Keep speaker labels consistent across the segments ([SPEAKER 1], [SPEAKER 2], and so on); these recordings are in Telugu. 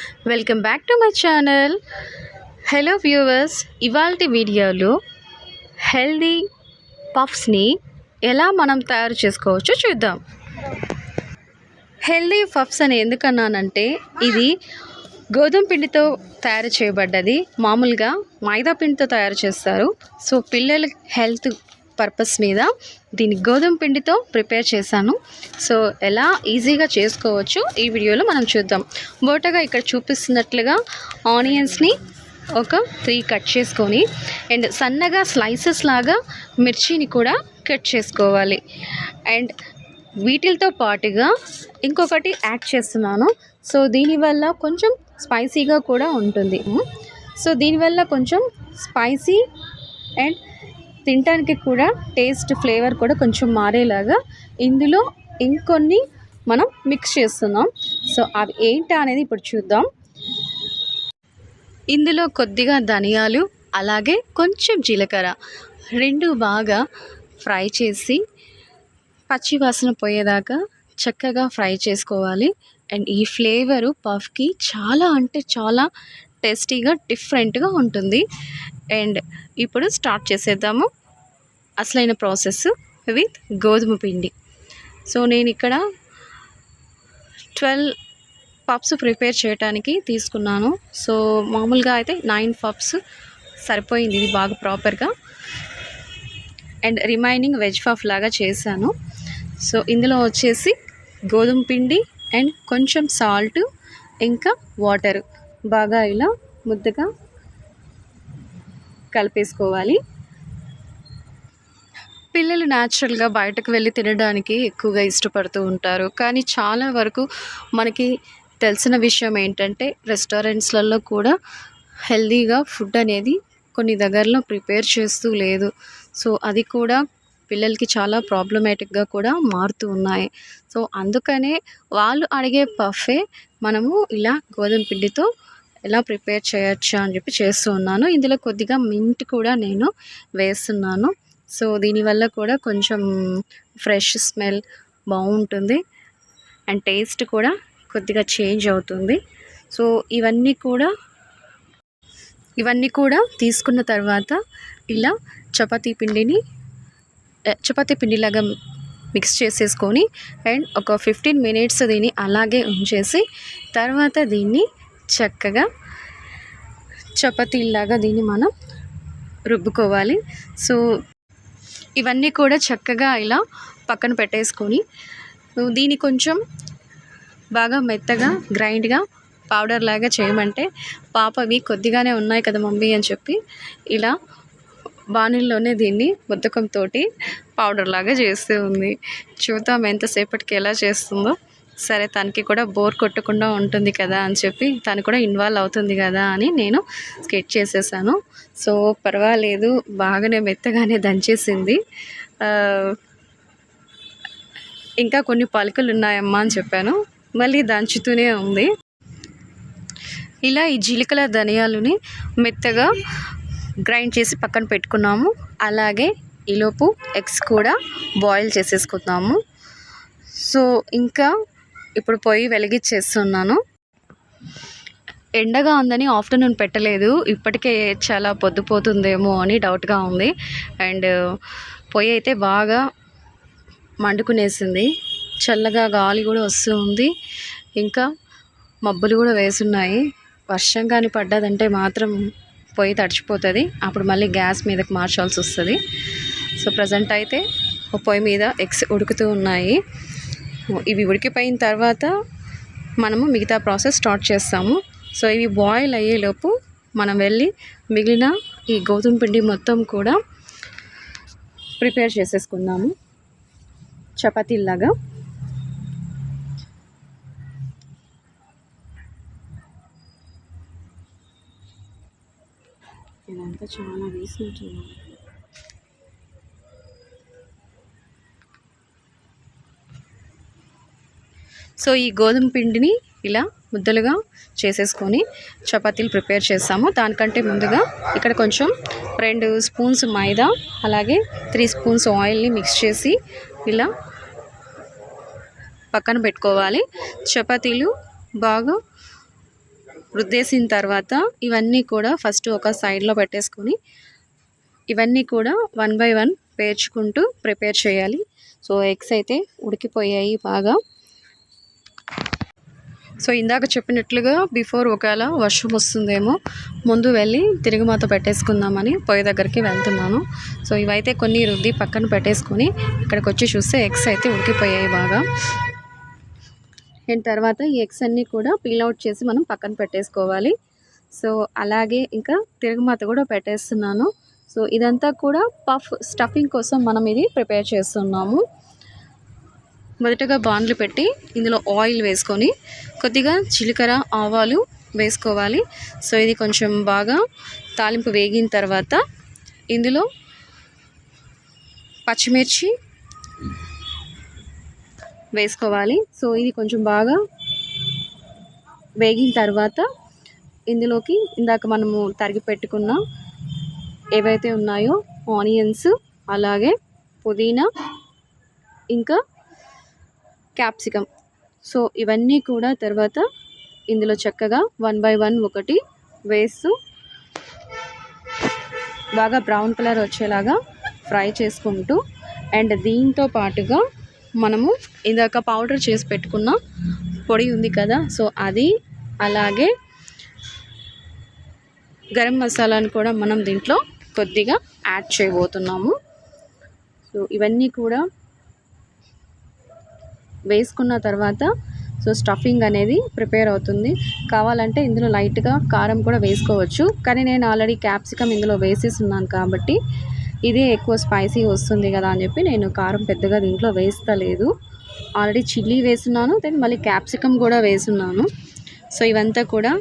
[SPEAKER 1] Welcome back to my channel. Hello viewers ఇవాళ వీడియోలో హెల్దీ పఫ్స్ని ఎలా మనం తయారు చేసుకోవచ్చో చూద్దాం. హెల్దీ పఫ్స్ అని ఎందుకన్నానంటే ఇది గోధుమ పిండితో తయారు చేయబడ్డది. మామూలుగా మైదా పిండితో తయారు చేస్తారు. సో పిల్లల హెల్త్ పర్పస్ మీద దీన్ని గోధుమ పిండితో ప్రిపేర్ చేశాను. సో ఎలా ఈజీగా చేసుకోవచ్చు ఈ వీడియోలో మనం చూద్దాం. బోటగా ఇక్కడ చూపిస్తున్నట్లుగా ఆనియన్స్ని ఒక త్రీ కట్ చేసుకొని అండ్ సన్నగా స్లైసెస్ లాగా మిర్చిని కూడా కట్ చేసుకోవాలి. అండ్ వీటితో పాటుగా ఇంకొకటి యాడ్ చేస్తున్నాను. సో దీనివల్ల కొంచెం స్పైసీగా కూడా ఉంటుంది. సో దీనివల్ల కొంచెం స్పైసీ అండ్ తినడానికి కూడా టేస్ట్ ఫ్లేవర్ కూడా కొంచెం మారేలాగా ఇందులో ఇంకొన్ని మనం మిక్స్ చేస్తున్నాం. సో అవి ఏంటి అనేది ఇప్పుడు చూద్దాం. ఇందులో కొద్దిగా ధనియాలు అలాగే కొంచెం జీలకర్ర రెండు బాగా ఫ్రై చేసి పచ్చివాసన పోయేదాకా చక్కగా ఫ్రై చేసుకోవాలి. అండ్ ఈ ఫ్లేవరు పఫ్కి చాలా అంటే చాలా టేస్టీగా డిఫరెంట్గా ఉంటుంది. అండ్ ఇప్పుడు స్టార్ట్ చేసేద్దాము. అసలైన ప్రాసెస్ విత్ గోధుమ పిండి. సో నేను ఇక్కడ ట్వెల్వ్ పప్స్ ప్రిపేర్ చేయడానికి తీసుకున్నాను. సో మామూలుగా అయితే నైన్ పప్స్ సరిపోయింది. ఇది బాగా ప్రాపర్గా. అండ్ రిమైనింగ్ వెజ్ పఫ్ లాగా చేశాను. సో ఇందులో వచ్చేసి గోధుమ పిండి అండ్ కొంచెం సాల్ట్ ఇంకా వాటర్. బాగా ఇలా ముద్దగా కలిపేసుకోవాలి. పిల్లలు న్యాచురల్గా బయటకు వెళ్ళి తినడానికి ఎక్కువగా ఇష్టపడుతూ ఉంటారు. కానీ చాలా వరకు మనకి తెలిసిన విషయం ఏంటంటే రెస్టారెంట్స్లలో కూడా హెల్తీగా ఫుడ్ అనేది కొన్ని దగ్గరలో ప్రిపేర్ చేస్తూ లేదు. సో అది కూడా పిల్లలకి చాలా ప్రాబ్లమేటిక్గా కూడా మారుతూ ఉన్నాయి. సో అందుకనే వాళ్ళు అడిగే పఫే మనము ఇలా గోధుమ పిండితో ఎలా ప్రిపేర్ చేయొచ్చు అని చెప్పి చేస్తూ ఉన్నాను. ఇందులో కొద్దిగా మింట్ కూడా నేను వేస్తున్నాను. సో దీనివల్ల కూడా కొంచెం ఫ్రెష్ స్మెల్ బాగుంటుంది. అండ్ టేస్ట్ కూడా కొద్దిగా చేంజ్ అవుతుంది. సో ఇవన్నీ కూడా ఇవన్నీ కూడా తీసుకున్న తర్వాత ఇలా చపాతీ పిండిని చపాతీ పిండిలాగా మిక్స్ చేసేసుకొని అండ్ ఒక ఫిఫ్టీన్ మినిట్స్ దీన్ని అలాగే ఉంచేసి తర్వాత దీన్ని చక్కగా చపాతీలాగా దీన్ని మనం రుబ్బుకోవాలి. సో ఇవన్నీ కూడా చక్కగా ఇలా పక్కన పెట్టేసుకొని దీన్ని కొంచెం బాగా మెత్తగా గ్రైండ్గా పౌడర్ లాగా చేయమంటే పాపవి కొద్దిగానే ఉన్నాయి కదా మమ్మీ అని చెప్పి ఇలా బాణీల్లోనే దీన్ని బుద్ధకంతో పౌడర్ లాగా చేస్తూ ఉంది. చూద్దాం ఎంతసేపటికి ఎలా చేస్తుందో. సరే తనకి కూడా బోర్ కొట్టకుండా ఉంటుంది కదా అని చెప్పి తను కూడా ఇన్వాల్వ్ అవుతుంది కదా అని నేను స్కెచ్ చేసేసాను. సో పర్వాలేదు బాగానే మెత్తగానే దంచేసింది. ఇంకా కొన్ని పలుకులు ఉన్నాయమ్మా అని చెప్పాను. మళ్ళీ దంచుతూనే ఉంది. ఇలా ఈ జీలకల ధనియాలని మెత్తగా గ్రైండ్ చేసి పక్కన పెట్టుకున్నాము. అలాగే ఈలోపు ఎగ్స్ కూడా బాయిల్ చేసేసుకున్నాము. సో ఇంకా ఇప్పుడు పొయ్యి వెలిగించేస్తున్నాను ఎండగా ఉందని ఆఫ్టర్నూన్ పెట్టలేదు. ఇప్పటికే చాలా పొద్దుపోతుందేమో అని డౌట్గా ఉంది. అండ్ పొయ్యి అయితే బాగా మండుకునేసింది. చల్లగా గాలి కూడా వస్తూ ఉంది. ఇంకా మబ్బులు కూడా వేసున్నాయి. వర్షం కానీ పడ్డదంటే మాత్రం పొయ్యి తడిచిపోతుంది. అప్పుడు మళ్ళీ గ్యాస్ మీదకి మార్చాల్సి వస్తుంది. సో ప్రజెంట్ అయితే పొయ్యి మీద ఎగ్స్ ఉడుకుతూ ఉన్నాయి. ఇవి ఉడికిపోయిన తర్వాత మనము మిగతా ప్రాసెస్ స్టార్ట్ చేస్తాము. సో ఇవి బాయిల్ అయ్యేలోపు మనం వెళ్ళి మిగిలిన ఈ గోధుమ పిండి మొత్తం కూడా ప్రిపేర్ చేసేసుకుందాము. చపాతీలాగా ఇదంతా చాలా వేసినట్టున్నాను సో ఈ గోధుమ పిండిని ఇలా ముద్దలుగా చేసేసుకొని చపాతీలు ప్రిపేర్ చేస్తాము. దానికంటే ముందుగా ఇక్కడ కొంచెం రెండు స్పూన్స్ మైదా అలాగే త్రీ స్పూన్స్ ఆయిల్ని మిక్స్ చేసి ఇలా పక్కన పెట్టుకోవాలి. చపాతీలు బాగా రుద్దేసిన తర్వాత ఇవన్నీ కూడా ఫస్ట్ ఒక సైడ్లో పెట్టేసుకొని ఇవన్నీ కూడా వన్ బై వన్ పేర్చుకుంటూ ప్రిపేర్ చేయాలి. సో ఎగ్స్ అయితే ఉడికిపోయాయి బాగా. సో ఇందాక చెప్పినట్లుగా బిఫోర్ ఒకవేళ వర్షం వస్తుందేమో ముందు వెళ్ళి తిరుగుమాత పెట్టేసుకుందామని పొయ్యి దగ్గరికి వెళ్తున్నాను. సో ఇవైతే కొన్ని రుద్ది పక్కన పెట్టేసుకొని ఇక్కడికి వచ్చి చూస్తే ఎగ్స్ అయితే ఉడికిపోయాయి బాగా. అండ్ తర్వాత ఈ ఎగ్స్ అన్నీ కూడా పీల్ అవుట్ చేసి మనం పక్కన పెట్టేసుకోవాలి. సో అలాగే ఇంకా తిరుగుమాత కూడా పెట్టేస్తున్నాను. సో ఇదంతా కూడా పఫ్ స్టఫింగ్ కోసం మనం ఇది ప్రిపేర్ చేస్తున్నాము. మొదటగా బాండ్లు పెట్టి ఇందులో ఆయిల్ వేసుకొని కొద్దిగా చిలకర ఆవాలు వేసుకోవాలి. సో ఇది కొంచెం బాగా తాలింపు వేగిన తర్వాత ఇందులో పచ్చిమిర్చి వేసుకోవాలి. సో ఇది కొంచెం బాగా వేగిన తర్వాత ఇందులోకి ఇందాక మనము తరిగి పెట్టుకున్న ఏవైతే ఉన్నాయో ఆనియన్స్ అలాగే పుదీనా ఇంకా క్యాప్సికమ్. సో ఇవన్నీ కూడా తర్వాత ఇందులో చక్కగా వన్ బై వన్ ఒకటి వేస్తూ బాగా బ్రౌన్ కలర్ వచ్చేలాగా ఫ్రై చేసుకుంటూ అండ్ దీంతో పాటుగా మనము ఇందాక పౌడర్ చేసి పెట్టుకున్న పొడి ఉంది కదా సో అది అలాగే గరం మసాలాను కూడా మనం దీంట్లో కొద్దిగా యాడ్ చేయబోతున్నాము. సో ఇవన్నీ కూడా వేసుకున్న తర్వాత సో స్టఫింగ్ అనేది ప్రిపేర్ అవుతుంది. కావాలంటే ఇందులో లైట్గా కారం కూడా వేసుకోవచ్చు. కానీ నేను ఆల్రెడీ క్యాప్సికమ్ ఇందులో వేసేస్తున్నాను కాబట్టి ఇదే ఎక్కువ స్పైసీ వస్తుంది కదా అని చెప్పి నేను కారం పెద్దగా దీంట్లో వేస్తలేదు. ఆల్రెడీ చిల్లీ వేస్తున్నాను దెన్ మళ్ళీ క్యాప్సికమ్ కూడా వేస్తున్నాను సో ఇవంతా కూడా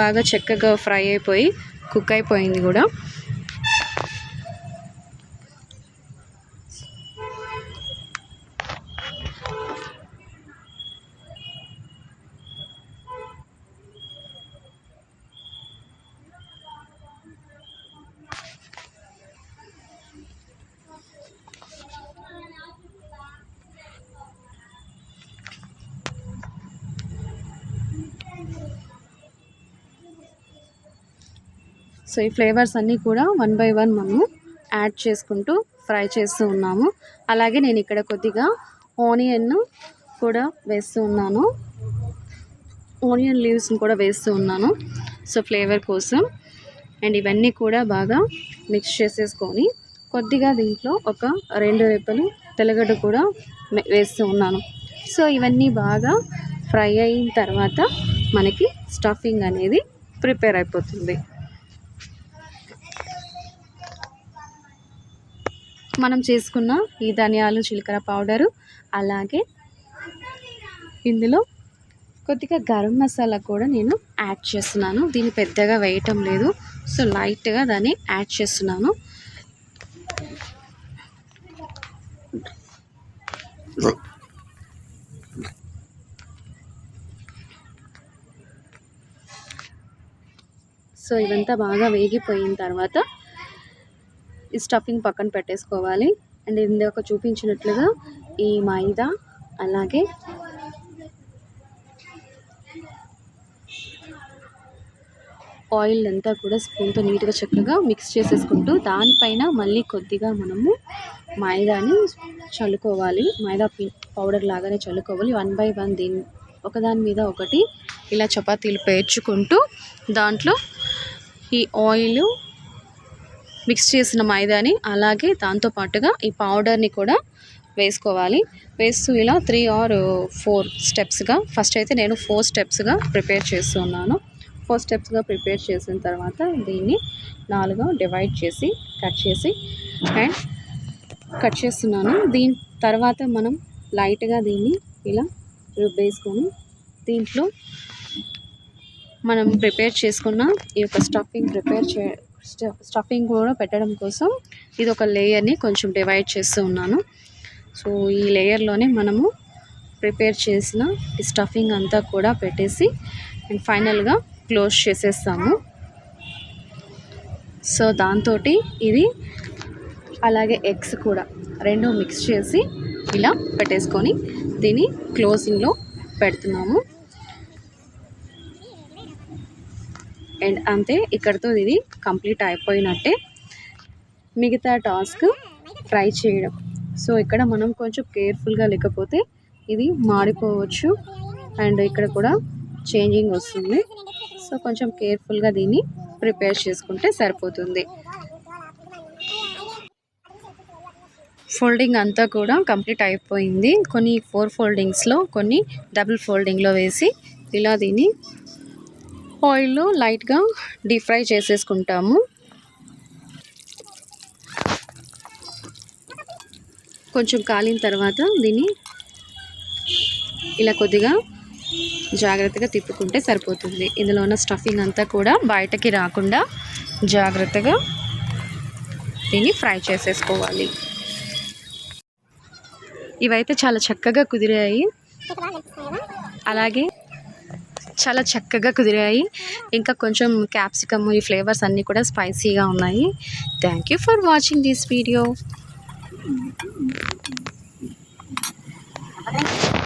[SPEAKER 1] బాగా చక్కగా ఫ్రై అయిపోయి కుక్ అయిపోయింది కూడా. సో ఈ ఫ్లేవర్స్ అన్నీ కూడా వన్ బై వన్ మనము యాడ్ చేసుకుంటూ ఫ్రై చేస్తూ ఉన్నాము. అలాగే నేను ఇక్కడ కొద్దిగా ఆనియన్ను కూడా వేస్తూ ఉన్నాను. ఆనియన్ లీవ్స్ని కూడా వేస్తూ ఉన్నాను. సో ఫ్లేవర్ కోసం. అండ్ ఇవన్నీ కూడా బాగా మిక్స్ చేసేసుకొని కొద్దిగా దీంట్లో ఒక రెండు రెప్పలు తెల్లగడ్డ కూడా వేస్తూ ఉన్నాను. సో ఇవన్నీ బాగా ఫ్రై అయిన తర్వాత మనకి స్టఫింగ్ అనేది ప్రిపేర్ అయిపోతుంది. మనం చేసుకున్న ఈ ధనియాలు జీలకర్ర పౌడరు అలాగే ఇందులో కొద్దిగా గరం మసాలా కూడా నేను యాడ్ చేస్తున్నాను. దీన్ని పెద్దగా వేయటం లేదు. సో లైట్గా దాన్ని యాడ్ చేస్తున్నాను. సో ఇదంతా బాగా వేగిపోయిన తర్వాత ఈ స్టఫింగ్ పక్కన పెట్టేసుకోవాలి. అండ్ ఇందాక చూపించినట్లుగా ఈ మైదా అలాగే ఆయిల్ అంతా కూడా స్పూన్తో నీట్గా చక్కగా మిక్స్ చేసేసుకుంటూ దానిపైన మళ్ళీ కొద్దిగా మనము మైదాని చల్లుకోవాలి. మైదా పౌడర్ లాగానే చల్లుకోవాలి. వన్ బై వన్ దీని ఒకదాని మీద ఒకటి ఇలా చపాతీలు పేర్చుకుంటూ దాంట్లో ఈ ఆయిల్ మిక్స్ చేసిన మైదాని అలాగే దాంతోపాటుగా ఈ పౌడర్ని కూడా వేసుకోవాలి. వేస్తూ ఇలా త్రీ ఆర్ ఫోర్ స్టెప్స్గా ఫస్ట్ అయితే నేను ఫోర్ స్టెప్స్గా ప్రిపేర్ చేస్తున్నాను ఫోర్ స్టెప్స్గా ప్రిపేర్ చేసిన తర్వాత దీన్ని నాలుగు డివైడ్ చేసి కట్ చేసి అండ్ కట్ చేస్తున్నాను. దీని తర్వాత మనం లైట్గా దీన్ని ఇలా రుబ్బేసుకొని దీంట్లో మనం ప్రిపేర్ చేసుకున్న ఈ యొక్క స్టఫింగ్ ప్రిపేర్ చే స్టఫింగ్ కూడా పెట్టడం కోసం ఇది ఒక లేయర్ని కొంచెం డివైడ్ చేస్తూ ఉన్నాను. సో ఈ లేయర్లోనే మనము ప్రిపేర్ చేసిన ఈ స్టఫింగ్ అంతా కూడా పెట్టేసి అండ్ ఫైనల్గా క్లోజ్ చేసేస్తాము. సో దాంతో ఇది అలాగే ఎగ్స్ కూడా రెండు మిక్స్ చేసి ఇలా పెట్టేసుకొని దీన్ని క్లోజింగ్లో పెడుతున్నాము. అండ్ అంతే ఇక్కడితో ఇది కంప్లీట్ అయిపోయినట్టే. మిగతా టాస్క్ ఫ్రై చేయడం. సో ఇక్కడ మనం కొంచెం కేర్ఫుల్గా లేకపోతే ఇది మాడిపోవచ్చు అండ్ ఇక్కడ కూడా చేంజింగ్ వస్తుంది. సో కొంచెం కేర్ఫుల్గా దీన్ని ప్రిపేర్ చేసుకుంటే సరిపోతుంది. ఫోల్డింగ్ అంతా కూడా కంప్లీట్ అయిపోయింది. కొన్ని ఫోర్ ఫోల్డింగ్స్లో కొన్ని డబుల్ ఫోల్డింగ్లో వేసి ఇలా దీన్ని ఆయిల్లో లైట్గా డీప్ ఫ్రై చేసేసుకుంటాము. కొంచెం కాలిన తర్వాత దీన్ని ఇలా కొద్దిగా జాగ్రత్తగా తిప్పుకుంటే సరిపోతుంది. ఇందులో ఉన్న స్టఫింగ్ అంతా కూడా బయటకి రాకుండా జాగ్రత్తగా దీన్ని ఫ్రై చేసేసుకోవాలి. ఇవైతే చాలా చక్కగా కుదిరాయి. అలాగే చాలా చక్కగా కుదిరాయి. ఇంకా కొంచెం క్యాప్సికమ్ ఈ ఫ్లేవర్స్ అన్నీ కూడా స్పైసీగా ఉన్నాయి. Thank you for watching this video